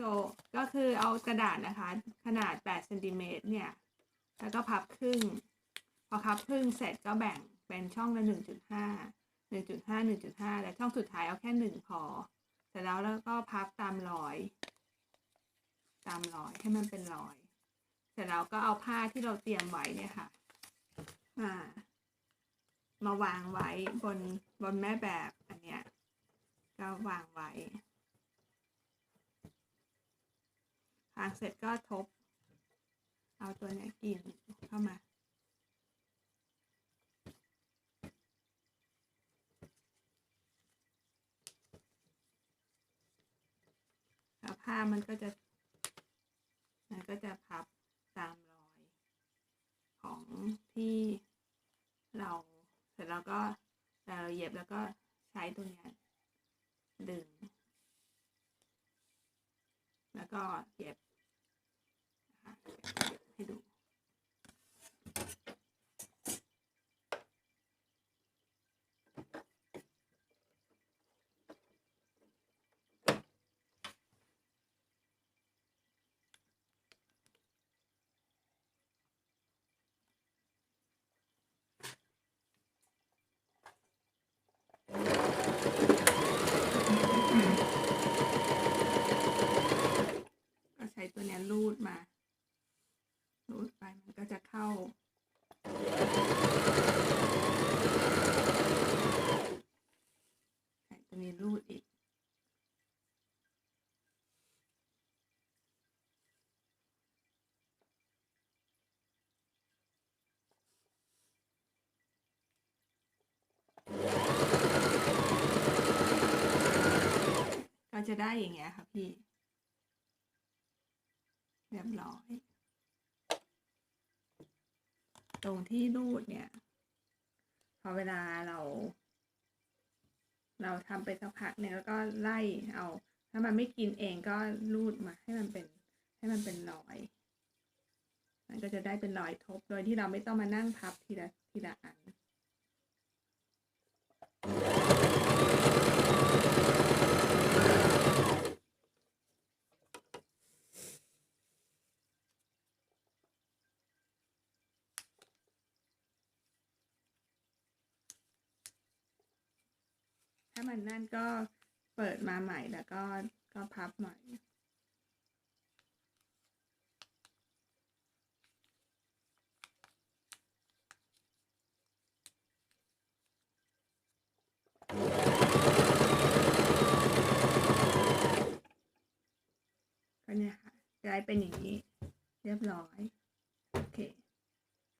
โซก็คือเอากระดาษนะคะ ขนาด8เซนติเมตรเนี่ย แล้วก็พับครึ่ง พอพับครึ่งเสร็จก็แบ่งเป็นช่องละ 1.5 1.5 1.5 และช่องสุดท้ายเอาแค่หนึ่งพอ เสร็จแล้วแล้วก็พับตามรอย ตามรอยให้มันเป็นรอย เสร็จแล้วก็เอาผ้าที่เราเตรียมไว้เนี่ยค่ะ มามาวางไว้บนบนแม่แบบอันเนี้ย ก็วางไว้ วางเสร็จก็ทบ เอาตัวเนี้ยกินเข้ามาแล้วผ้ามันก็จะมันก็จะพับตามรอย ของที่เราเสร็จแล้วก็เราเย็บแล้วก็ใช้ตัวเนี้ยดึง แล้วก็เย็บนะคะให้ดู ก็ใช้ตัวเนี้ยรูดมา รูดไป มันก็จะเข้าใช้ตัวนี้รูดอีก ก็จะได้อย่างเงี้ยค่ะพี่เรียบร้อย ตรงที่รูดเนี่ย พอเวลาเรา เราทำไปสักพักเนี่ยแล้วก็ไล่เอา ถ้ามันไม่กินเองก็รูดมาให้มันเป็นให้มันเป็นรอย มันก็จะได้เป็นรอยทบ โดยที่เราไม่ต้องมานั่งพับทีละทีละอัน ถ้ามันนั่นก็เปิดมาใหม่แล้วก็ก็พับใหม่ก็เนี่ยค่ะจะได้เป็นอย่างนี้ เรียบร้อย